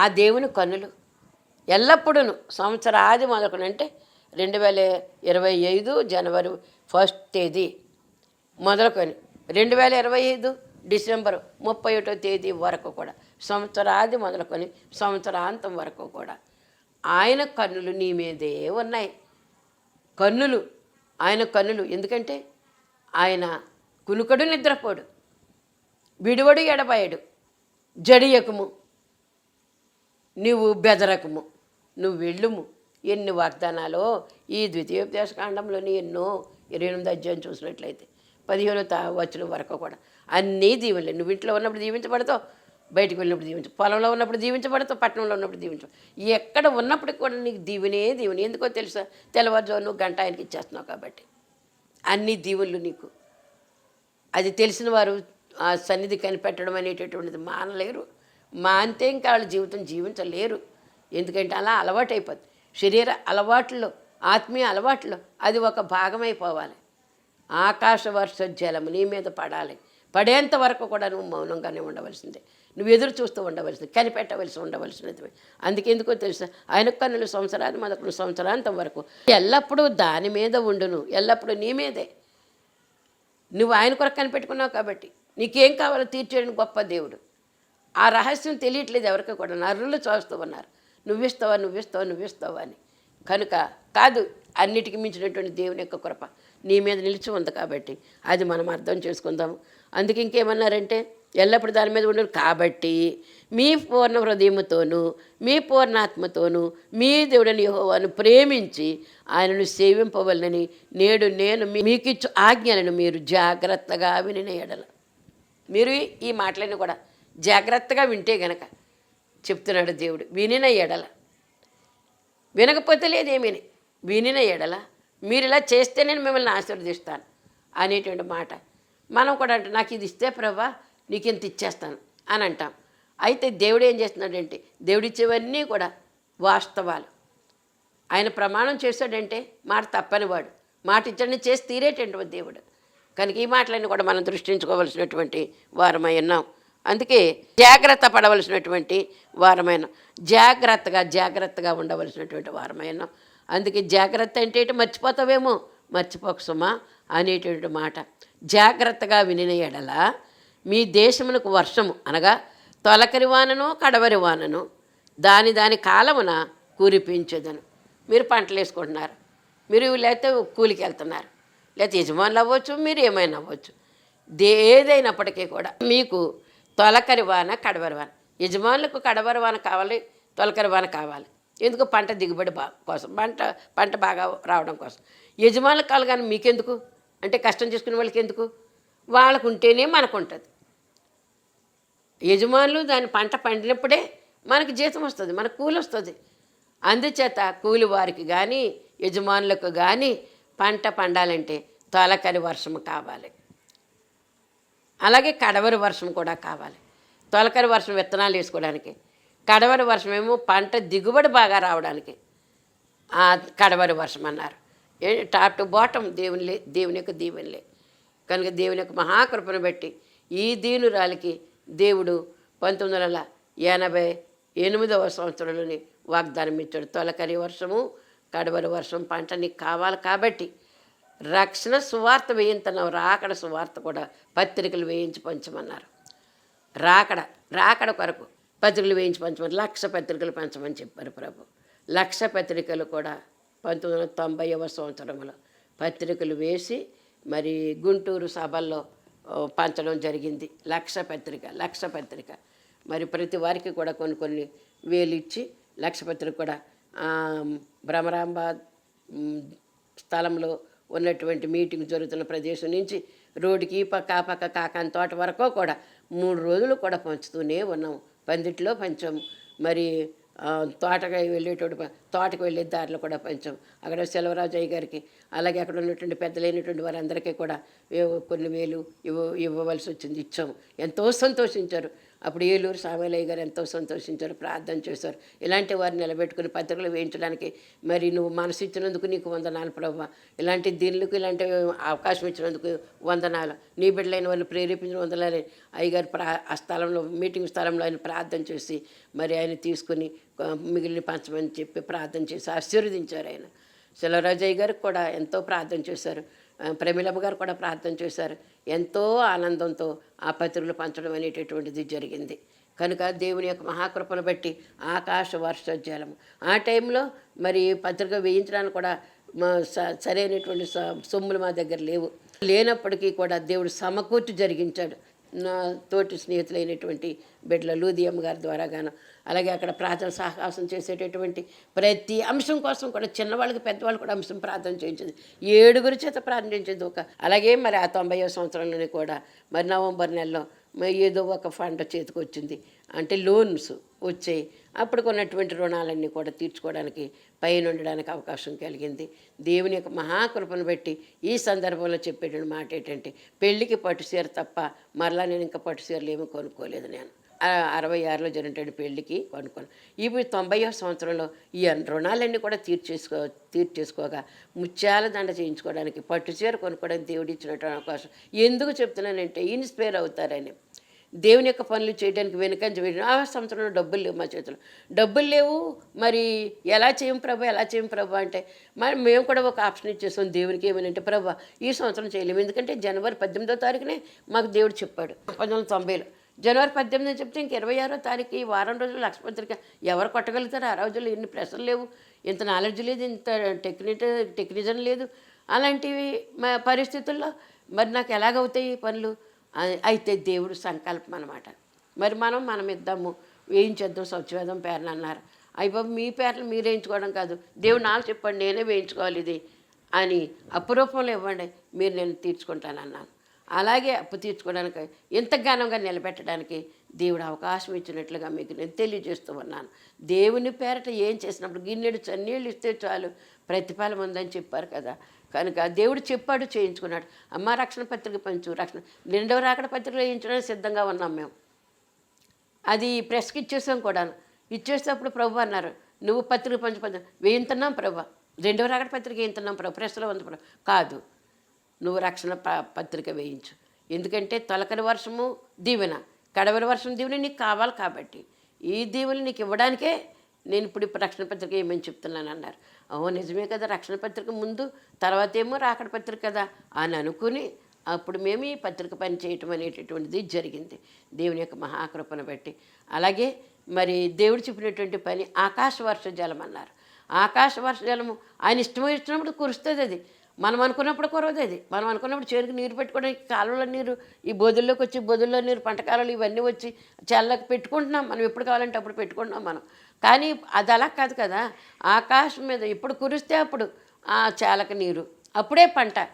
ఆ దేవుని కన్నులు ఎల్లప్పుడూ సంవత్సరాది మొదలుకొని అంటే రెండు వేల ఇరవై ఐదు జనవరి ఫస్ట్ తేదీ మొదలుకొని రెండు వేల ఇరవై ఐదు డిసెంబర్ ముప్పై ఒకటో తేదీ వరకు కూడా సంవత్సరాది మొదలుకొని సంవత్సరాంతం వరకు కూడా ఆయన కన్నులు నీ మీదే ఉన్నాయి. కన్నులు ఆయన కన్నులు ఎందుకంటే ఆయన కునుకడు నిద్రపోడు విడివడు ఎడబాయడు జడియకము. నువ్వు బెదరకము నువ్వు వెళ్ళుము. ఎన్ని వాగ్దానాలో ఈ ద్వితీయోపదేశ కాండంలోని ఎన్నో ఇరవై ఎనిమిది అధ్యాయం చూసినట్లయితే పదిహేను తా వచ్చిన వరకు కూడా. అన్నీ దీవెనలే నువ్వు ఇంట్లో ఉన్నప్పుడు దీవించబడతావు బయటికి వెళ్ళినప్పుడు దీవించు పొలంలో ఉన్నప్పుడు దీవించబడతావు పట్టణంలో ఉన్నప్పుడు దీవించు ఎక్కడ ఉన్నప్పటికి కూడా నీకు దీవెనే దీవెని. ఎందుకో తెలుసా? తెల్లవారుజాము నువ్వు గంట ఆయనకి ఇచ్చేస్తున్నావు కాబట్టి. అన్ని దీవులు నీకు. అది తెలిసిన వారు ఆ సన్నిధి కనిపెట్టడం అనేటటువంటిది మానలేరు. మాంతే ఇంకా వాళ్ళ జీవితం జీవించలేరు. ఎందుకంటే అలా అలవాటైపోద్ది. శరీర అలవాట్లు ఆత్మీయ అలవాట్లు అది ఒక భాగమైపోవాలి. ఆకాశ వర్ష జలం నీ మీద పడాలి. పడేంత వరకు కూడా నువ్వు మౌనంగానే ఉండవలసిందే. నువ్వు ఎదురు చూస్తూ ఉండవలసింది. కనిపెట్టవలసి ఉండవలసినది. అందుకే ఎందుకో ఆయన కన్నులు సంవత్సరాలు మొదటి సంవత్సరాంతం వరకు ఎల్లప్పుడూ దాని మీద ఉండును. ఎల్లప్పుడూ నీ మీదే. నువ్వు ఆయన కొరకు కనిపెట్టుకున్నావు కాబట్టి నీకేం కావాలో తీర్చేయడం గొప్ప దేవుడు. ఆ రహస్యం తెలియట్లేదు ఎవరికి కూడా. నరులు చూస్తూ ఉన్నారు. నువ్విస్తావా నువ్విస్తావా నువ్విస్తావా అని. కనుక కాదు అన్నిటికీ మించినటువంటి దేవుని యొక్క కృప నీ మీద నిలిచి ఉంది కాబట్టి అది మనం అర్థం చేసుకుందాము. అందుకే ఇంకేమన్నారంటే ఎల్లప్పుడు దాని మీద ఉండరు కాబట్టి మీ పూర్ణ హృదయముతోనూ మీ పూర్ణాత్మతోనూ మీ దేవుడని యహోవాను ప్రేమించి ఆయనను సేవింపవలనని నేడు నేను మీకు మీకిచ్చు ఆజ్ఞలను మీరు జాగ్రత్తగా వినియడల మీరు ఈ మాటలను కూడా జాగ్రత్తగా వింటే గనక చెప్తున్నాడు దేవుడు వినిన ఎడల. వినకపోతే లేదేమీ వినిన ఎడల. మీరు ఇలా చేస్తే నేను మిమ్మల్ని ఆశీర్వదిస్తాను అనేటువంటి మాట. మనం కూడా అంటే నాకు ఇది ఇస్తే ప్రభా నీకు ఇంత ఇచ్చేస్తాను అని అంటాం. అయితే దేవుడు ఏం చేస్తున్నాడంటే దేవుడిచ్చేవన్నీ కూడా వాస్తవాలు. ఆయన ప్రమాణం చేశాడంటే మాట తప్పనివాడు. మాట ఇచ్చడిని చేసి తీరేటటువంటి దేవుడు. కనుక ఈ మాటలన్నీ కూడా మనం దృష్టించుకోవలసినటువంటి వారమై ఉన్నాం. అందుకే జాగ్రత్త పడవలసినటువంటి వారమైన జాగ్రత్తగా జాగ్రత్తగా ఉండవలసినటువంటి వారమైన. అందుకే జాగ్రత్త అంటే మర్చిపోతావేమో? మర్చిపోక సుమా అనేటువంటి మాట. జాగ్రత్తగా వినిన ఎడల మీ దేశమునకు వర్షము అనగా తొలకరి వానను కడవరి వానను దాని దాని కాలమున కురిపించదను. మీరు పంటలు వేసుకుంటున్నారు. మీరు లేకపోతే కూలికి వెళ్తున్నారు. లేకపోతే యజమానులు అవ్వచ్చు మీరు ఏమైనా అవ్వచ్చు. దే ఏదైనప్పటికీ కూడా మీకు తొలకరి వాన కడవరి వాన. యజమానులకు కడవరి వాన కావాలి తొలకరి వాన కావాలి. ఎందుకు? పంట దిగుబడి బా కోసం పంట పంట బాగా రావడం కోసం. యజమానులకు కావాలి కానీ మీకెందుకు? అంటే కష్టం చేసుకునే వాళ్ళకి ఎందుకు? వాళ్ళకు ఉంటేనే మనకు ఉంటుంది యజమానులు దాని పంట పండినప్పుడే మనకి జీతం వస్తుంది మనకు కూలి వస్తుంది. అందుచేత కూలి వారికి కానీ యజమానులకు కానీ పంట పండాలంటే తొలకరి వర్షం కావాలి. అలాగే కడవరి వర్షం కూడా కావాలి. తొలకరి వర్షం విత్తనాలు వేసుకోవడానికి. కడవరి వర్షం ఏమో పంట దిగుబడి బాగా రావడానికి కడవరి వర్షం అన్నారు. టాప్ టు బాటం దేవునిలే దేవుని యొక్క దీవెనలే. కనుక దేవుని యొక్క మహాకృపను బట్టి ఈ దీనురాలికి దేవుడు పంతొమ్మిది వందల ఎనభై ఎనిమిదవ సంవత్సరంలోని వాగ్దానం ఇచ్చాడు. తొలకరి వర్షము కడవరి వర్షం పంట నీకు కావాలి కాబట్టి రక్షణ సువార్త వేయించున్నావు రాకడ సువార్త కూడా పత్రికలు వేయించి పంచమన్నారు. రాకడ రాకడ కొరకు పత్రికలు వేయించి పంచమని లక్ష పత్రికలు పంచమని చెప్పారు ప్రభు. లక్ష పత్రికలు కూడా పంతొమ్మిది వందల తొంభైవ సంవత్సరంలో పత్రికలు వేసి మరి గుంటూరు సభల్లో పంచడం జరిగింది. లక్ష పత్రిక లక్ష పత్రిక. మరి ప్రతి వారికి కూడా కొన్ని కొన్ని వేలు ఇచ్చి లక్ష పత్రిక కూడా భ్రమరాంబాద్ భ్రమరాంబ స్థలంలో ఉన్నటువంటి మీటింగ్ జరుగుతున్న ప్రదేశం నుంచి రోడ్డుకి ఈ పక్క ఆ పక్క కాకాని తోట వరకు కూడా మూడు రోజులు కూడా పంచుతూనే ఉన్నాం పందిట్లో పంచాము మరి తోటకి వెళ్ళేటోడు తోటకు వెళ్ళే దారిలో కూడా పంచాం. అక్కడ సెలవరాజయ్య గారికి అలాగే అక్కడ ఉన్నటువంటి పెద్దలైనటువంటి వారందరికీ కూడా కొన్ని వేలు ఇవ్వ ఇవ్వవలసి వచ్చింది. ఇచ్చాము. ఎంతో సంతోషించారు. అప్పుడు ఏలూరు సామలయ్య గారు ఎంతో సంతోషించారు ప్రార్థన చేశారు. ఇలాంటి వారిని నిలబెట్టుకుని పత్రికలు వేయించడానికి మరి నువ్వు మనసు ఇచ్చినందుకు నీకు వందనాలు ప్రభావ ఇలాంటి దీనికి ఇలాంటి అవకాశం ఇచ్చినందుకు వందనాలు. నీ బిడ్డలైన వాళ్ళు ప్రేరేపించిన వందనాలని అయ్యగారు ప్రా ఆ స్థలంలో మీటింగ్ స్థలంలో ఆయన ప్రార్థన చేసి మరి ఆయన తీసుకుని మిగిలిన పంచమని చెప్పి ప్రార్థన చేసి ఆశీర్వదించారు ఆయన. శిలరాజయ్య గారికి కూడా ఎంతో ప్రార్థన చేశారు. ప్రమీలమ్మ గారు కూడా ప్రార్థన చేశారు. ఎంతో ఆనందంతో ఆ పత్రికలు పంచడం అనేటటువంటిది జరిగింది. కనుక దేవుని యొక్క మహాకృపను బట్టి ఆకాశ వర్ష ఆ టైంలో మరి పత్రిక వేయించడానికి కూడా మా స- సరైనటువంటి స- సొమ్ములు మా దగ్గర లేవు. లేనప్పటికీ కూడా దేవుడు సమకూర్చి జరిగించాడు. నా తోటి స్నేహితులైనటువంటి బిడ్డల లూదియమ్మ గారి ద్వారా గాను అలాగే అక్కడ ప్రార్థన సాహసం చేసేటటువంటి ప్రతి అంశం కోసం కూడా చిన్నవాళ్ళకి పెద్దవాళ్ళు కూడా అంశం ప్రార్థన చేయించింది. ఏడుగురి చేత ప్రార్థన చేయించింది ఒక అలాగే మరి ఆ తొంభై సంవత్సరంలోనే కూడా మరి నవంబర్ నెలలో ఏదో ఒక ఫండ్ చేతికి వచ్చింది. అంటే లోన్స్ వచ్చాయి. అప్పుడు కొన్నటువంటి రుణాలన్నీ కూడా తీర్చుకోవడానికి పైన ఉండడానికి అవకాశం కలిగింది. దేవుని యొక్క మహాకృపను బట్టి ఈ సందర్భంలో చెప్పేటువంటి మాట ఏంటంటే పెళ్ళికి పట్టు చీర తప్ప మరలా నేను ఇంకా పట్టు చీరలు ఏమీ కొనుక్కోలేదు నేను. అరవై ఆరులో జరిగినటువంటి పెళ్ళికి కొనుక్కోను ఇప్పుడు తొంభై సంవత్సరంలో ఈ రుణాలన్నీ కూడా తీర్చేసుకో తీర్చేసుకోగా ముత్యాల దండ చేయించుకోవడానికి పట్టు చీర కొనుక్కోవడానికి దేవుడు ఇచ్చినటువంటి అవకాశం. ఎందుకు చెప్తున్నానంటే ఇన్స్పైర్ అవుతారని. దేవుని యొక్క పనులు చేయడానికి వెనుకంచి వెళ్ళిన ఆ సంవత్సరంలో డబ్బులు లేవు మా చేతిలో. డబ్బులు లేవు మరి ఎలా చేయం ప్రభు ఎలా చేయం ప్రభు అంటే మరి మేము కూడా ఒక ఆప్షన్ ఇచ్చేసాం దేవునికి ఏమనంటే ప్రభు ఈ సంవత్సరం చేయలేము. ఎందుకంటే జనవరి పద్దెనిమిదో తారీఖునే మాకు దేవుడు చెప్పాడు. పంతొమ్మిది వందల తొంభైలో. జనవరి పద్దెనిమిది చెప్తే ఇంక ఇరవై ఆరో తారీఖు ఈ వారం రోజులు లక్షపత్రిక ఎవరు కొట్టగలుగుతారు? ఆ రోజుల్లో ఎన్ని ప్రెషర్ లేవు. ఇంత నాలెడ్జ్ లేదు ఇంత టెక్నిట టెక్నిజం లేదు. అలాంటివి మా పరిస్థితుల్లో మరి నాకు ఎలాగవుతాయి ఈ పనులు? అయితే దేవుడు సంకల్పం అనమాట మరి మనం మనం ఇద్దాము వేయించేద్దాం స్వచ్ఛవేదం పేర్లు అన్నారు. అయ్యి మీ పేర్లు మీరు వేయించుకోవడం కాదు. దేవుడు నాకు చెప్పండి నేనే వేయించుకోవాలి ఇది అని అపురూపంలో ఇవ్వండి మీరు నేను తీర్చుకుంటానన్నాను. అలాగే అప్పు తీర్చుకోవడానికి ఎంత ఘనంగా నిలబెట్టడానికి దేవుడు అవకాశం ఇచ్చినట్లుగా మీకు నేను తెలియజేస్తూ ఉన్నాను. దేవుని పేరట ఏం చేసినప్పుడు గిన్నెడు చన్నీళ్ళు ఇస్తే చాలు ప్రతిఫలం ఉందని చెప్పారు కదా. కనుక దేవుడు చెప్పాడు చేయించుకున్నాడు. అమ్మ రక్షణ పత్రిక పంచు రక్షణ. రెండవ రాకడ పత్రికలు వేయించడానికి సిద్ధంగా ఉన్నాం మేము. అది ప్రెస్కి ఇచ్చేసాం కూడాను. ఇచ్చేసేటప్పుడు ప్రభు అన్నారు నువ్వు పత్రిక పంచు పంచు వేయింతున్నాం ప్రభు. రెండవ రాకడ పత్రిక వేయింతున్నాం ప్రభు. ప్రెస్లో ఉంది ప్రభు. కాదు. నువ్వు రక్షణ ప- పత్రిక వేయించు. ఎందుకంటే తొలకరి వర్షము దీవెన. కడవరి వర్షం దీవెన నీకు కావాలి కాబట్టి. ఈ దీవెన నీకు ఇవ్వడానికే నేను ఇప్పుడు ఇప్పుడు రక్షణ పత్రిక ఏమని చెప్తున్నాను అన్నారు. ఓ నిజమే కదా రక్షణ పత్రిక ముందు తర్వాత ఏమో రాకడ పత్రిక కదా అని అనుకుని అప్పుడు మేము ఈ పత్రిక పని చేయటం అనేటటువంటిది జరిగింది. దేవుని యొక్క మహాకృపను బట్టి. అలాగే మరి దేవుడు చెప్పినటువంటి పని ఆకాశ వర్ష జలం అన్నారు. ఆకాశ వర్ష జలము ఆయన ఇష్టం ఇచ్చినప్పుడు కురుస్తుంది అది. మనం అనుకున్నప్పుడు కురవదు అది. మనం అనుకున్నప్పుడు చేరుకు నీరు పెట్టుకోవడానికి కాలువలో నీరు ఈ బొదుల్లోకి వచ్చి బొదుల్లో నీరు పంట కాలువలు ఇవన్నీ వచ్చి చల్లకి పెట్టుకుంటున్నాం. మనం ఎప్పుడు కావాలంటే అప్పుడు పెట్టుకుంటున్నాం మనం. కానీ అది అలా కాదు కదా. ఆకాశం మీద ఎప్పుడు కురిస్తే అప్పుడు ఆ చాలక నీరు. అప్పుడే పంట.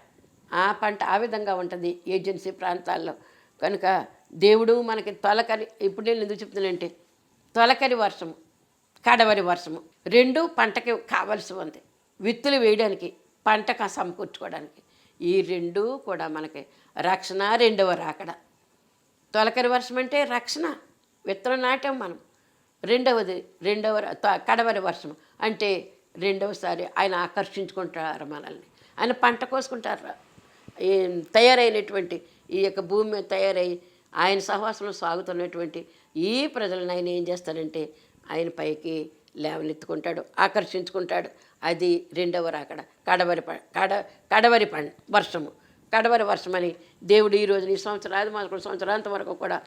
ఆ పంట ఆ విధంగా ఉంటుంది ఏజెన్సీ ప్రాంతాల్లో. కనుక దేవుడు మనకి తొలకరి ఇప్పుడు నేను ఎందుకు చెప్తున్నానంటే తొలకరి వర్షము కడవరి వర్షము రెండు పంటకి కావలసి ఉంది. విత్తులు వేయడానికి పంటకు సమకూర్చుకోవడానికి ఈ రెండు కూడా మనకి రక్షణ రెండవ రాకడ. తొలకరి వర్షం అంటే రక్షణ విత్తనం నాటాం మనం. రెండవది రెండవ త- కడవరి వర్షం అంటే రెండవసారి ఆయన ఆకర్షించుకుంటారు మనల్ని. ఆయన పంట కోసుకుంటారు. ఈ తయారైనటువంటి ఈ యొక్క భూమి తయారై ఆయన సహవాసంలో సాగుతున్నటువంటి ఈ ప్రజలను ఆయన ఏం చేస్తారంటే ఆయన పైకి లేవనెత్తుకుంటాడు ఆకర్షించుకుంటాడు. అది రెండవ రాకడ. కడవరి ప కడ కడవరి పం వర్షము. కడవరి వర్షం అని దేవుడు ఈ రోజు ఈ సంవత్సరాది మాకు సంవత్సరాంత వరకు కూడా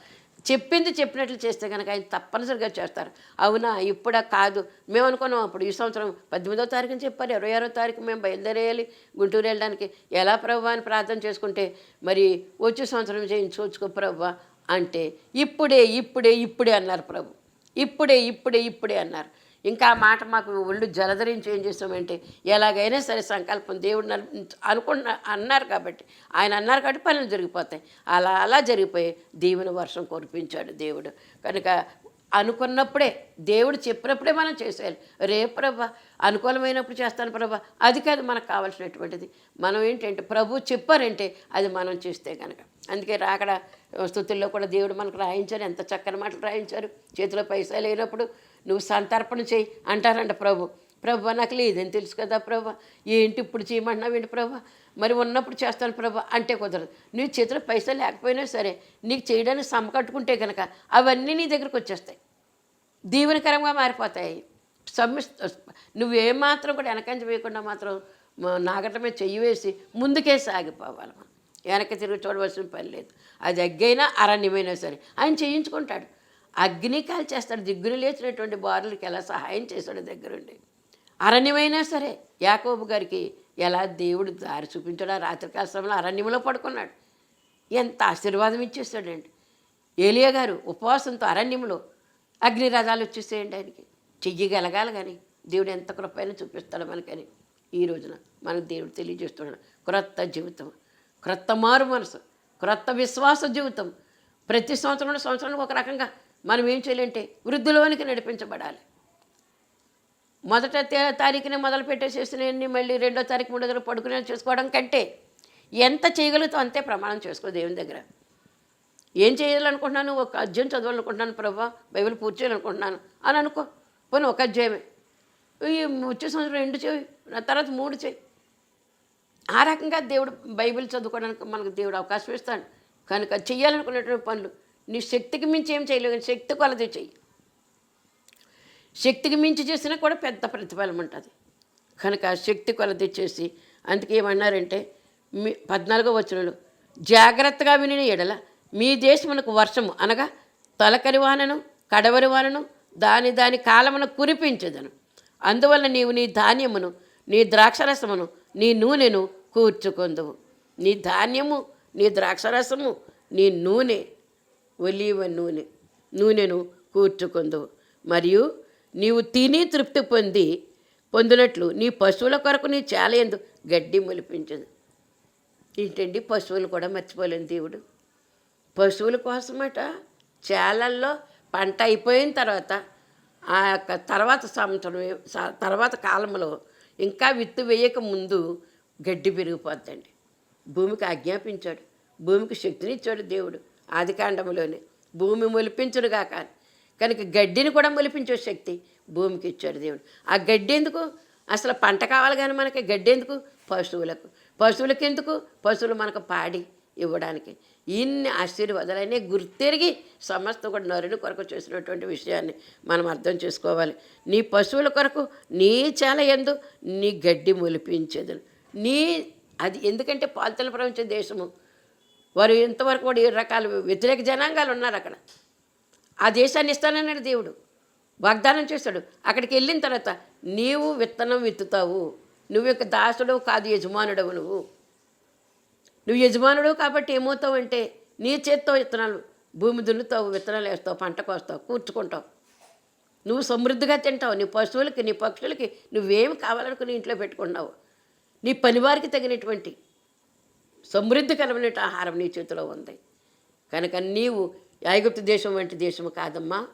చెప్పింది చెప్పినట్లు చేస్తే కనుక ఆయన తప్పనిసరిగా చేస్తారు. అవునా? ఇప్పుడా? కాదు. మేము అనుకున్నాం అప్పుడు ఈ సంవత్సరం పద్దెనిమిదో తారీఖుని చెప్పారు. ఇరవై ఆరో తారీఖు మేము బయలుదేరేయాలి గుంటూరు వెళ్ళడానికి. ఎలా ప్రభు అని ప్రార్థన చేసుకుంటే మరి వచ్చే సంవత్సరం చేయించుకోవచ్చుకో ప్రభు అంటే ఇప్పుడే ఇప్పుడే ఇప్పుడే అన్నారు ప్రభు. ఇప్పుడే ఇప్పుడే ఇప్పుడే అన్నారు. ఇంకా మాట మాకు ఒళ్ళు జలధరించి ఏం చేస్తామంటే ఎలాగైనా సరే సంకల్పం దేవుడు అనుకున్న అన్నారు కాబట్టి ఆయన అన్నారు కాబట్టి పనులు జరిగిపోతాయి. అలా అలా జరిగిపోయి దేవుని వర్షం కురిపించాడు దేవుడు. కనుక అనుకున్నప్పుడే దేవుడు చెప్పినప్పుడే మనం చేసేయాలి. రేపు ప్రభా అనుకూలమైనప్పుడు చేస్తాను ప్రభా అది కాదు మనకు కావాల్సినటువంటిది. మనం ఏంటంటే ప్రభు చెప్పారంటే అది మనం చేస్తే కనుక అందుకే రాకడ స్థుతుల్లో కూడా దేవుడు మనకు రాయించారు. ఎంత చక్కని మాటలు రాయించారు. చేతిలో పైసా లేనప్పుడు నువ్వు సంతర్పణ చేయి అంటారంట ప్రభు. ప్రభు నాకు లేదని తెలుసు కదా ప్రభా. ఏంటి ఇప్పుడు చేయమంటున్నావు ఏంటి ప్రభా? మరి ఉన్నప్పుడు చేస్తాను ప్రభా అంటే కుదరదు. నీ చేతిలో పైసలు లేకపోయినా సరే నీకు చేయడానికి సమ కట్టుకుంటే కనుక అవన్నీ నీ దగ్గరకు వచ్చేస్తాయి. దీవెనకరంగా మారిపోతాయి. సమ్మి నువ్వేమాత్రం కూడా వెనకంజ వేయకుండా మాత్రం నాగటమే చెయ్యి వేసి ముందుకే సాగిపోవాలి మనం. వెనక్కి తిరిగి చూడవలసిన పని లేదు. అది అగ్గైనా అరణ్యమైనా సరే ఆయన చేయించుకుంటాడు. అగ్ని కాల్ చేస్తాడు లేచినటువంటి బారులకి ఎలా సహాయం చేశాడు దగ్గరుండి. అరణ్యమైనా సరే యాకోబు గారికి ఎలా దేవుడు దారి చూపించాడు ఆ రాత్రికాల సమయంలో అరణ్యంలో పడుకున్నాడు. ఎంత ఆశీర్వాదం ఇచ్చేస్తాడండి. ఏలియా గారు ఉపవాసంతో అరణ్యంలో అగ్ని రథాలు వచ్చేసేయండి ఆయనకి. చెయ్యగలగాలి కానీ దేవుడు ఎంత కృపైన చూపిస్తాడు మనకని. ఈ రోజున మనకు దేవుడు తెలియజేస్తున్నాడు. క్రొత్త జీవితం క్రొత్త మారు మనసు క్రొత్త విశ్వాస జీవితం. ప్రతి సంవత్సరం సంవత్సరానికి ఒక రకంగా మనం ఏం చేయాలంటే వృద్ధులోనికి నడిపించబడాలి. మొదట తారీఖునే మొదలు పెట్టేసేసినవన్నీ మళ్ళీ రెండో తారీఖు మూడో తారీఖు పడుకునే చేసుకోవడం కంటే ఎంత చేయగలుగుతావు అంతే ప్రమాణం చేసుకో దేవుని దగ్గర. ఏం చేయాలనుకుంటున్నాను? ఒక అధ్యయం చదవాలనుకుంటున్నాను ప్రభా బైబిల్ పూర్తి చేయాలనుకుంటున్నాను అని అనుకో. పోనీ ఒక అధ్యాయమే. ఈ వచ్చే సంవత్సరం రెండు చేయి తర్వాత మూడు చేయి. ఆ రకంగా దేవుడు బైబిల్ చదువుకోవడానికి మనకు దేవుడు అవకాశం ఇస్తాడు. కనుక చెయ్యాలనుకునేటువంటి పనులు నీ శక్తికి మించి ఏం చేయలేవు కానీ శక్తి కొలది చెయ్యి. శక్తికి మించి చేసినా కూడా పెద్ద ప్రతిఫలం ఉంటుంది. కనుక శక్తి కొలది చేసి అందుకే ఏమన్నారంటే మీ పద్నాలుగో వచనంలో జాగ్రత్తగా విని ఎడల. మీ దేశమునకు వర్షము అనగా తొలకరి వానను కడవరి వానను దాని దాని కాలమును కురిపించదను. అందువల్ల నీవు నీ ధాన్యమును నీ ద్రాక్షరసమును నీ నూనెను కూర్చుకొందువు. నీ ధాన్యము నీ ద్రాక్షరసము నీ నూనె ఒలీవ నూనె నూనెను కూర్చుకుందు. మరియు నీవు తిని తృప్తి పొంది పొందినట్లు నీ పశువుల కొరకు నీ చాలయందు గడ్డి మొలిపించదు. ఏంటండి? పశువులు కూడా మర్చిపోలేని దేవుడు. పశువుల కోసమట చేలల్లో పంట అయిపోయిన తర్వాత ఆ యొక్క తర్వాత సంవత్సరం తర్వాత కాలంలో ఇంకా విత్తు వేయక ముందు గడ్డి పెరిగిపోద్దండి. భూమికి ఆజ్ఞాపించాడు. భూమికి శక్తినిచ్చాడు దేవుడు. ఆదికాండములోనే. భూమి మొలిపించును కాక కనుక గడ్డిని కూడా మొలిపించే శక్తి భూమికి ఇచ్చాడు దేవుడు. ఆ గడ్డి ఎందుకు? అసలు పంట కావాలి కానీ మనకి గడ్డి ఎందుకు? పశువులకు. పశువులకు ఎందుకు? పశువులు మనకు పాడి ఇవ్వడానికి. ఇన్ని ఆశీర్వాదాలన్నీ గుర్తెరిగి సమస్త కూడా నరుని కొరకు చేసినటువంటి విషయాన్ని మనం అర్థం చేసుకోవాలి. నీ పశువుల కొరకు నీ చాలా ఎందు నీ గడ్డి మొలిపించేది నీ అది ఎందుకంటే పాలితల ప్రపంచ దేశము. వారు ఇంతవరకు కూడా ఏడు రకాల వ్యతిరేక జనాంగాలు ఉన్నారు అక్కడ. ఆ దేశాన్ని ఇస్తానన్నాడు దేవుడు. వాగ్దానం చేశాడు. అక్కడికి వెళ్ళిన తర్వాత నీవు విత్తనం విత్తుతావు. నువ్వు యొక్క దాసుడు కాదు యజమానుడవు నువ్వు. నువ్వు యజమానుడు కాబట్టి ఏమవుతావు అంటే నీ చేత్తో విత్తనాలు భూమి దున్నుతావు విత్తనాలు వేస్తావు పంట కోస్తావు కూర్చుకుంటావు. నువ్వు సమృద్ధిగా తింటావు. నీ పశువులకి నీ పక్షులకి నువ్వేమి కావాలనుకుని ఇంట్లో పెట్టుకున్నావు నీ పనివారికి తగినటువంటి సమృద్ధి సమృద్ధికరమైన ఆహారం నీ చేతిలో ఉంది. కనుక నీవు ఐగుప్తు దేశం వంటి దేశము కాదమ్మా.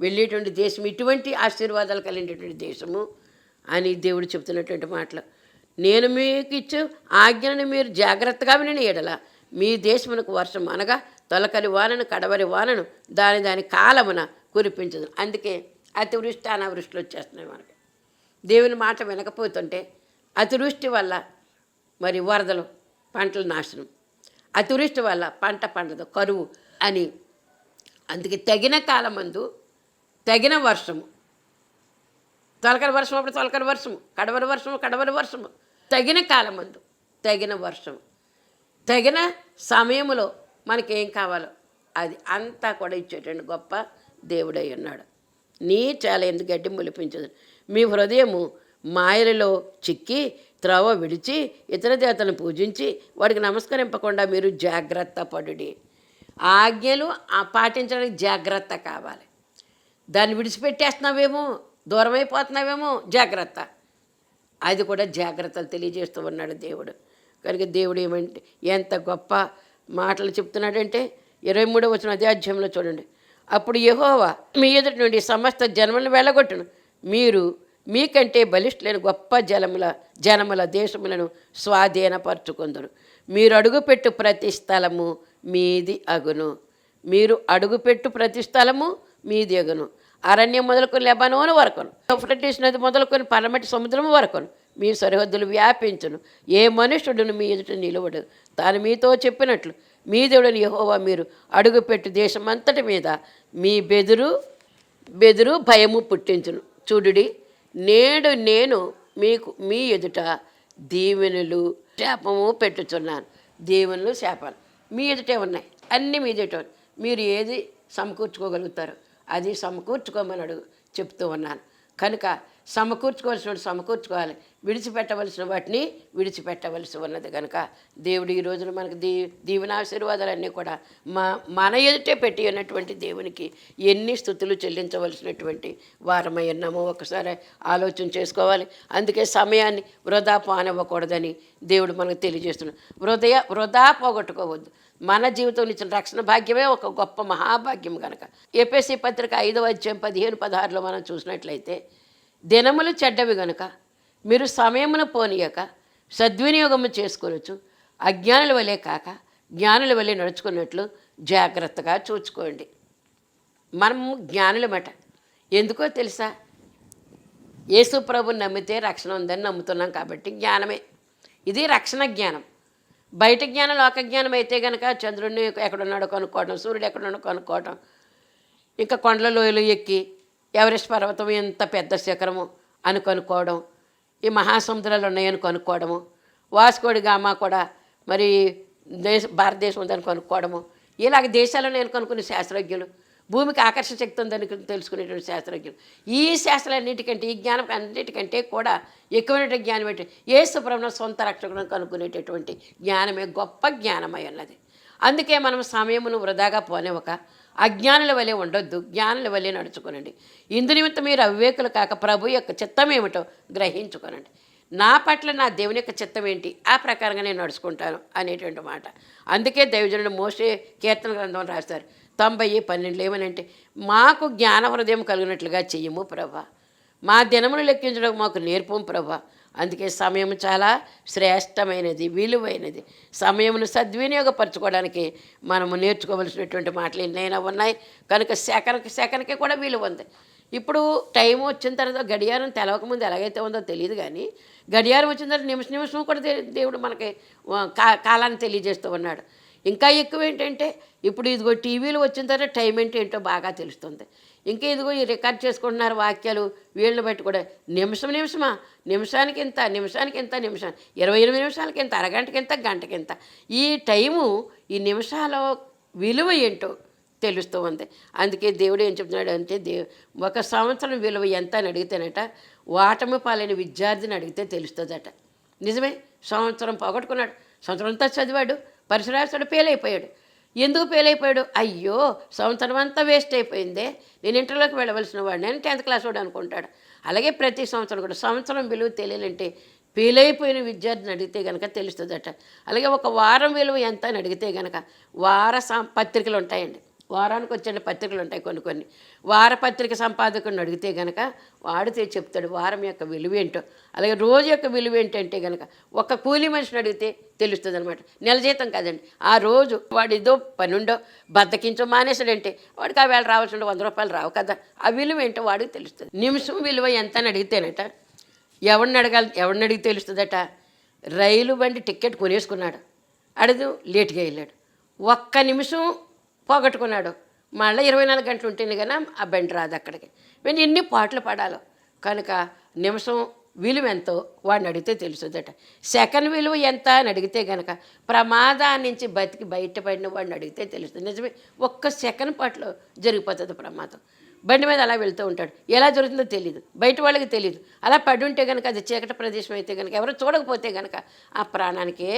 వెళ్ళేటువంటి దేశం ఇటువంటి ఆశీర్వాదాలు కలిగినటువంటి దేశము అని దేవుడు చెబుతున్నటువంటి మాటలు. నేను మీకు ఇచ్చే ఆజ్ఞను మీరు జాగ్రత్తగా వినని ఎడల. మీ దేశమునకు వర్షం అనగా తొలకరి వానను కడవరి వానను దాని దాని కాలమున కురిపించదు. అందుకే అతివృష్టి అనావృష్టిలు వచ్చేస్తున్నాయి మనకి. దేవుని మాట వినకపోతుంటే అతివృష్టి వల్ల మరి వరదలు పంటల నాశనం. అతివృష్టి వల్ల పంట పండదు కరువు అని. అందుకే తగిన కాలమందు తగిన వర్షము. తొలకరి వర్షం అప్పుడు తొలకరి వర్షము కడవరి వర్షము కడవరి వర్షము. తగిన కాలమందు తగిన వర్షము తగిన సమయంలో మనకేం కావాలో అది అంతా కూడా ఇచ్చేటండి గొప్ప దేవుడై ఉన్నాడు. నీ చాలా ఎందుకు గడ్డి ములిపించదు? మీ హృదయము మాయలలో చిక్కి త్రోవ విడిచి ఇతర దేవతలను పూజించి వాడికి నమస్కరింపకుండా మీరు జాగ్రత్త పడుడి. ఆజ్ఞలు పాటించడానికి జాగ్రత్త కావాలి. దాన్ని విడిచిపెట్టేస్తున్నావేమో దూరమైపోతున్నావేమో జాగ్రత్త. అది కూడా జాగ్రత్తలు తెలియజేస్తూ ఉన్నాడు దేవుడు. కనుక దేవుడు ఏమంటే ఎంత గొప్ప మాటలు చెప్తున్నాడంటే ఇరవై మూడో వచ్చిన అదే అధ్యాయంలో చూడండి. అప్పుడు యహోవా మీ ఎదుటి నుండి సమస్త జన్మలను వెళ్ళగొట్టును. మీరు మీకంటే బలిష్ఠులైన గొప్ప జలముల జనముల దేశములను స్వాధీనపరచుకుందరు. మీరు అడుగుపెట్టు ప్రతి స్థలము మీది అగును. మీరు అడుగుపెట్టు ప్రతి స్థలము మీది అగును. అరణ్యం మొదలుకొని లెబనోను వరకును. యూఫ్రటీస్ నది మొదలుకొని పరమటి సముద్రము వరకును. మీ సరిహద్దులు వ్యాపించును. ఏ మనుష్యుడును మీ ఎదుట నిలవడు? తాను మీతో చెప్పినట్లు మీ దేవుడిని యహోవా మీరు అడుగుపెట్టు దేశమంతటి మీద మీ బెదురు బెదురు భయము పుట్టించును. చూడుడి నేడు నేను మీకు మీ ఎదుట దీవెనలు శాపము పెట్టుచున్నాను. దీవెనలు శాపాలు మీ ఎదుటే ఉన్నాయి. అన్నీ మీ ఎదుట మీరు ఏది సమకూర్చుకోగలుగుతారు? అది సమకూర్చుకోమని అడుగు చెప్తూ ఉన్నాను. కనుక సమకూర్చుకోవాల్సిన సమకూర్చుకోవాలి. విడిచిపెట్టవలసిన వాటిని విడిచిపెట్టవలసి ఉన్నది కనుక దేవుడు ఈ రోజున మనకు దీ దీవెనాశీర్వాదాలన్నీ కూడా మా మన ఎదుటే పెట్టి ఉన్నటువంటి దేవునికి ఎన్ని స్థుతులు చెల్లించవలసినటువంటి వారమై ఉన్నామో ఒకసారి ఆలోచన చేసుకోవాలి. అందుకే సమయాన్ని వృధా పానివ్వకూడదని దేవుడు మనకు తెలియజేస్తున్నాడు హృదయ వృధా పోగొట్టుకోవద్దు. మన జీవితం ఇచ్చిన రక్షణ భాగ్యమే ఒక గొప్ప మహాభాగ్యం కనుక ఏపీసీ పత్రిక ఐదవ అధ్యాయం పదిహేను పదహారులో మనం చూసినట్లయితే దినములు చెడ్డవి గనుక మీరు సమయమును పోనీయక సద్వినియోగము చేసుకోవచ్చు అజ్ఞానుల వలె కాక జ్ఞానుల వలె నడుచుకున్నట్లు జాగ్రత్తగా చూసుకోండి మనము జ్ఞానులమట ఎందుకో తెలుసా? యేసు ప్రభుని నమ్మితే రక్షణ ఉందని నమ్ముతున్నాం కాబట్టి జ్ఞానమే. ఇది రక్షణ జ్ఞానం. బయట జ్ఞానం లోక జ్ఞానం అయితే కనుక చంద్రుడిని ఎక్కడున్నాడో కనుక్కోవడం సూర్యుడు ఎక్కడున్నాడో కనుక్కోవడం ఇంకా కొండల లోయలు ఎక్కి ఎవరెస్ట్ పర్వతం ఎంత పెద్ద శిఖరము అని కనుక్కోవడం ఈ మహాసముద్రాలు ఉన్నాయని కనుక్కోవడము. వాస్కోడి గామా కూడా మరి దేశ భారతదేశం ఉందని కనుక్కోవడము. ఇలాగ దేశాలు నేను కనుక్కునే శాస్త్రజ్ఞులు భూమికి ఆకర్షణ శక్తి ఉందని తెలుసుకునేటువంటి శాస్త్రజ్ఞులు. ఈ శాస్త్రాలన్నిటికంటే ఈ జ్ఞానం అన్నిటికంటే కూడా ఎక్కువైనటువంటి జ్ఞానం ఏంటి? ఏ సుబ్రహ్మణ్యం సొంత రక్షకులను కనుక్కునేటటువంటి జ్ఞానమే గొప్ప జ్ఞానమై ఉన్నది. అందుకే మనం సమయమును వృధాగా పోనివ్వక అజ్ఞానుల వలె ఉండొద్దు జ్ఞానుల వలె నడుచుకోనండి. ఇందు నిమిత్తం మీరు అవివేకులు కాక ప్రభు యొక్క చిత్తం ఏమిటో గ్రహించుకోనండి. నా పట్ల నా దేవుని యొక్క చిత్తం ఏంటి ఆ ప్రకారంగా నేను నడుచుకుంటాను అనేటువంటి మాట. అందుకే దైవజనుడు మోసే కీర్తన గ్రంథం రాస్తారు తొంభై పన్నెండులు ఏమనంటే మాకు జ్ఞాన హృదయం కలిగినట్లుగా చెయ్యము ప్రభా. మా దినములు లెక్కించడం మాకు నేర్పం ప్రభా. అందుకే సమయం చాలా శ్రేష్టమైనది విలువైనది. సమయమును సద్వినియోగపరచుకోవడానికి మనము నేర్చుకోవలసినటువంటి మాటలు ఎన్నైనా ఉన్నాయి. కనుక సెకన్కి సెకన్కి కూడా విలువ ఉంది. ఇప్పుడు టైం వచ్చిన తర్వాత గడియారం తెలవకముందు ఎలాగైతే ఉందో తెలియదు కానీ గడియారం వచ్చిన తర్వాత నిమిషం నిమిషం కూడా దేవుడు మనకి కా కాలాన్ని తెలియజేస్తూ ఉన్నాడు. ఇంకా ఎక్కువ ఏంటంటే ఇప్పుడు ఇదిగో టీవీలు వచ్చిన తర్వాత టైం ఏంటి ఏంటో బాగా తెలుస్తుంది. ఇంకా ఇదిగో ఈ రికార్డ్ చేసుకుంటున్నారు వాక్యాలు వీళ్ళని బట్టి కూడా నిమిషం నిమిషమా? నిమిషానికి ఇంత నిమిషానికి ఇంత నిమిషం ఇరవై ఎనిమిది నిమిషాలకి ఇంత అరగంటకి ఇంత గంటకి ఇంత ఈ టైము ఈ నిమిషాల విలువ ఏంటో తెలుస్తూ ఉంది. అందుకే దేవుడు ఏం చెప్తున్నాడు అంటే దే ఒక సంవత్సరం విలువ ఎంత అని అడిగితేనట వాటమి పాలైన విద్యార్థిని అడిగితే తెలుస్తుందట. నిజమే? సంవత్సరం పోగొట్టుకున్నాడు. సంవత్సరం అంతా చదివాడు. పరిసరాసుడు ఫెయిల్ అయిపోయాడు. ఎందుకు ఫెయిల్ అయిపోయాడు అయ్యో సంవత్సరం అంతా వేస్ట్ అయిపోయిందే. నేను ఇంటర్లోకి వెళ్ళవలసిన వాడు నేను టెన్త్ క్లాస్ వాడు అనుకుంటాడు. అలాగే ప్రతి సంవత్సరం కూడా సంవత్సరం విలువ తెలియాలంటే ఫెయిల్ అయిపోయిన విద్యార్థిని అడిగితే కనుక తెలుస్తుందట. అలాగే ఒక వారం విలువ ఎంత అని అడిగితే కనుక వార సం- పత్రికలు ఉంటాయండి. వారానికి వచ్చే పత్రికలు ఉంటాయి కొన్ని కొన్ని. వారపత్రిక సంపాదకుని అడిగితే గనక వాడితే చెప్తాడు వారం యొక్క విలువ ఏంటో? అలాగే రోజు యొక్క విలువ ఏంటంటే గనక ఒక కూలి మనిషిని అడిగితే తెలుస్తుంది అనమాట నెల జీతం కాదండి. ఆ రోజు వాడు ఏదో పనుండో బద్దకించో మానేసాడంటే వాడికి ఆ వేళ రావాల్సిన వంద రూపాయలు రావు కదా. ఆ విలువ ఏంటో వాడికి తెలుస్తుంది. నిమిషం విలువ ఎంత అని అడిగితేనట ఎవరిని అడగాలి ఎవరిని అడిగి తెలుస్తుందట? రైలు బండి టికెట్ కొనేసుకున్నాడు. అడదు లేట్గా వెళ్ళాడు. ఒక్క నిమిషం పోగొట్టుకున్నాడు. మళ్ళీ ఇరవై నాలుగు గంటలు ఉంటేనే కానీ ఆ బండి రాదు అక్కడికి. నేను ఎన్ని పాటలు పడాలో. కనుక నిమిషం విలువ ఎంతో వాడిని అడిగితే తెలుస్తుందట సెకండ్ విలువ ఎంత అని అడిగితే కనుక ప్రమాదాన్ని నుంచి బతికి బయటపడిన వాడిని అడిగితే తెలుస్తుంది. నిజమే ఒక్క సెకండ్ పాటలో జరిగిపోతుంది ప్రమాదం. బండి మీద అలా వెళ్తూ ఉంటాడు. ఎలా జరుగుతుందో తెలియదు బయట వాళ్ళకి తెలియదు అలా పడి ఉంటే కనుక అది చీకటి ప్రదేశం అయితే కనుక ఎవరు చూడకపోతే కనుక ఆ ప్రాణానికి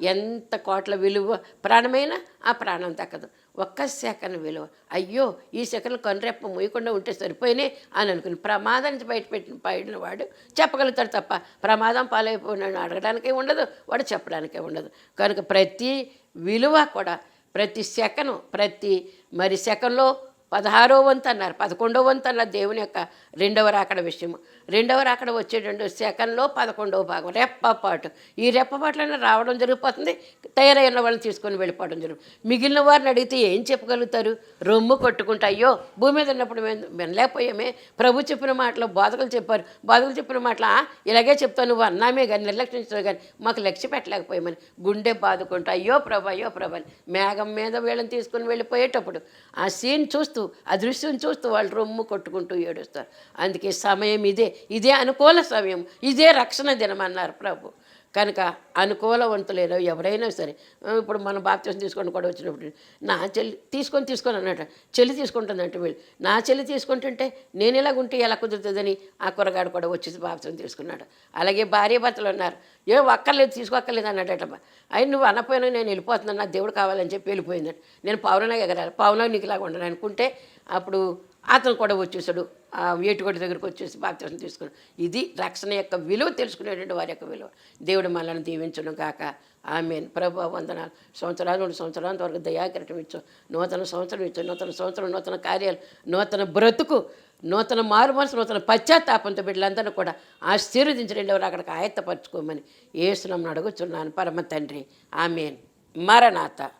ఎంత కోట్ల విలువ. ప్రాణమైనా? ఆ ప్రాణం తక్కదు ఒక్క సెకండ్ విలువ. అయ్యో ఈ సెకండ్ కొనరెప్ప మూయకుండా ఉంటే సరిపోయినాయి అని అనుకుని ప్రమాదం నుంచి బయట పడిన వాడు చెప్పగలుగుతాడు తప్ప ప్రమాదం పాలైపోయినాడు అడగడానికే ఉండదు వాడు చెప్పడానికే ఉండదు. కనుక ప్రతి విలువ కూడా ప్రతి సెకను ప్రతి మరి సెకండ్లో పదహారో వంతు అన్నారు పదకొండో వంతు అన్నారు దేవుని యొక్క రెండవ రాకడ విషయము. రెండవ రాకడ వచ్చేటండు సెకండ్లో పదకొండవ భాగం. రెప్పపాటు. ఈ రెప్పపాట్లనే రావడం జరిగిపోతుంది. తయారైన వాళ్ళని తీసుకొని వెళ్ళిపోవడం జరుగుతుంది మిగిలిన వారిని అడిగితే ఏం చెప్పగలుగుతారు? రొమ్ము కొట్టుకుంటా అయ్యో భూమి మీద ఉన్నప్పుడు మేము వినలేకపోయామే. ప్రభు చెప్పిన మాటలు బోధకులు చెప్పారు. బోధకులు చెప్పిన మాటలు ఇలాగే చెప్తాను నువ్వు అన్నామే కానీ నిర్లక్ష్యం కానీ మాకు లక్ష్య పెట్టలేకపోయామని. గుండె బాదుకుంటా అయ్యో ప్రభ అయ్యో ప్రభ అని మేఘం మీద వీళ్ళని తీసుకుని వెళ్ళిపోయేటప్పుడు ఆ సీన్ చూస్తూ ఆ దృశ్యం చూస్తూ వాళ్ళు రొమ్ము కొట్టుకుంటూ ఏడుస్తారు. అందుకే సమయం ఇదే. ఇదే అనుకూల సమయం ఇదే రక్షణ దినం అన్నారు ప్రభు. కనుక అనుకూలవంతులేదో ఎవరైనా సరే ఇప్పుడు మన బాప్తీసం తీసుకొని కూడా వచ్చినప్పుడు నా చెల్లి తీసుకొని తీసుకొని అన్నట చెల్లి తీసుకుంటుందంటే వీళ్ళు నా చెల్లి తీసుకుంటుంటే నేను ఇలాగుంటే ఎలా కుదురుతుందని ఆ కూరగాడు కూడా వచ్చేసి బాప్తీసం తీసుకున్నాడు. అలాగే భార్య భర్తలు ఉన్నారు ఏ ఒక్కర్లేదు తీసుకోక్కర్లేదు అన్నాడట అయ్యి నువ్వు అనపోయినా నేను వెళ్ళిపోతున్నాను నా దేవుడు కావాలని చెప్పి వెళ్ళిపోయిందంట నేను పౌరంలో ఎగరాలి పౌరంలో నీకు ఇలాగ ఉండను అనుకుంటే అప్పుడు అతను కూడా వచ్చేసాడు ఆ దగ్గరికి వచ్చేసి బాప్తీసం తీసుకుని. ఇది రక్షణ యొక్క విలువ తెలుసుకునేటువంటి వారి యొక్క విలువ. దేవుడు మనల్ని దీవించడం కాక ఆమె ప్రభు వందనాలు. సంవత్సరాలు రెండు సంవత్సరాల వరకు దయాకరటం ఇచ్చు నూతన సంవత్సరం ఇచ్చు నూతన సంవత్సరం నూతన కార్యాలు నూతన బ్రతుకు నూతన మారు మనసు నూతన పశ్చాత్తాపంతో బిడ్డలందరూ కూడా ఆశీర్వదించండి ఎవరు అక్కడికి ఆయత్తపరచుకోమని ఏసునమ్మను అడుగుచున్నాను. పరమ తండ్రి. ఆమెన్. మరణాత.